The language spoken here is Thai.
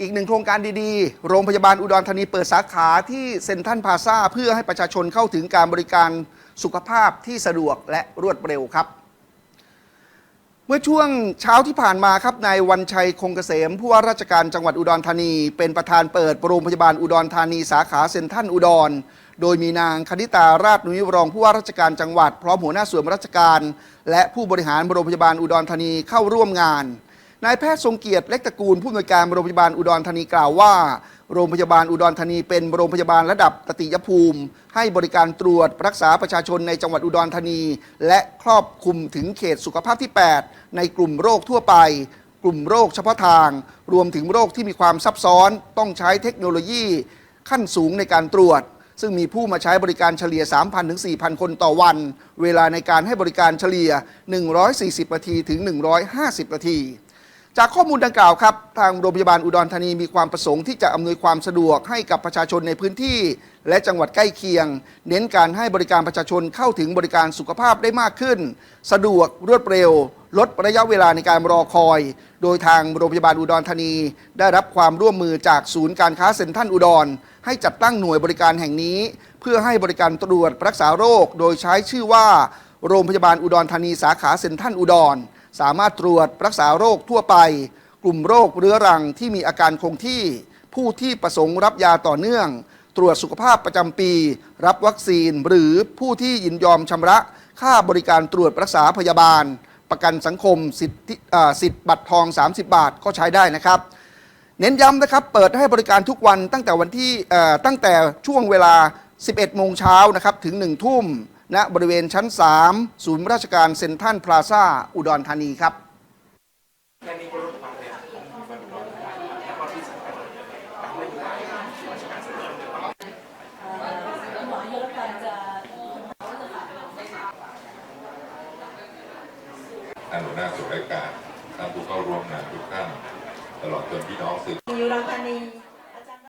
อีกหนึ่งโครงการดีๆ โรงพยาบาลอุดรธานีเปิดสาขาที่เซ็นทรัลพาซาเพื่อให้ประชาชนเข้าถึงการบริการสุขภาพที่สะดวกและรวดเร็วครับ เมื่อช่วงเช้าที่ผ่านมาครับนายวันชัยคงเกษมผู้ว่าราชการจังหวัดอุดรธานี เป็นประธานเปิดโรงพยาบาลอุดรธานีสาขาเซ็นทรัลอุดร โดยมีนางคณิตาราชนุยรองผู้ว่าราชการจังหวัดพร้อมหัวหน้าส่วนราชการ และผู้บริหารโรงพยาบาลอุดรธานีเข้าร่วมงาน นายแพทย์ทรงเกียรติเล็กตระกูลผู้อำนวยการโรงพยาบาลอุดรธานีกล่าวว่า โรงพยาบาลอุดรธานีเป็นโรงพยาบาลระดับตติยภูมิ ให้บริการตรวจรักษาประชาชนในจังหวัดอุดรธานี และครอบคลุมถึงเขตสุขภาพที่ 8 ในกลุ่มโรคทั่วไป กลุ่มโรคเฉพาะทาง รวมถึงโรคที่มีความซับซ้อนต้องใช้เทคโนโลยี ขั้นสูงในการตรวจซึ่งมีผู้มาใช้บริการเฉลี่ย 3,000 ถึง 4,000 คนต่อวัน เวลาในการให้บริการเฉลี่ย 140 นาที ถึง 150 นาที จากข้อมูลดังกล่าวครับ ทางโรงพยาบาลอุดรธานีมีความประสงค์ที่จะอำนวยความสะดวกให้กับประชาชนในพื้นที่ และจังหวัดใกล้เคียง เน้นการให้บริการประชาชนเข้าถึงบริการสุขภาพได้มากขึ้น สะดวกรวดเร็ว ลดระยะเวลาในการรอคอย โดยทางโรงพยาบาลอุดรธานี ได้รับความร่วมมือจากศูนย์การค้าเซ็นทรัลอุดร ให้จัดตั้งหน่วยบริการแห่งนี้ เพื่อให้บริการตรวจรักษาโรค โดยใช้ชื่อว่า โรงพยาบาลอุดรธานีสาขาเซ็นทรัลอุดร สามารถตรวจรักษาโรคทั่วไป กลุ่มโรคเรื้อรังที่มีอาการคงที่ ผู้ที่ประสงค์รับยาต่อเนื่อง ตรวจสุขภาพประจำปี รับวัคซีน หรือผู้ที่ยินยอมชำระค่าบริการตรวจรักษาพยาบาล ประกันสังคมสิทธิสิทธิบัตรทอง 30 บาทก็ใช้ได้นะครับ เน้นย้ำนะครับ เปิดให้บริการทุกวันตั้งแต่วันที่ตั้งแต่ช่วงเวลา 11 โมงเช้านะครับถึง 1 ทุ่ม ณบริเวณชั้น 3 ศูนย์ราชการเซ็นทรัลพลาซาอุดรธานีครับและนี่ก็ลดความเร็วของบรรลุแล้วก็ที่สำคัญานโยบายที่ราชการเสนอหมอยุรการจะท่านหัวหน้าส่วนราชการท่านผู้เข้าร่วมงานทุกท่านตลอดจนพี่น้องสื่อมีอุดรธานี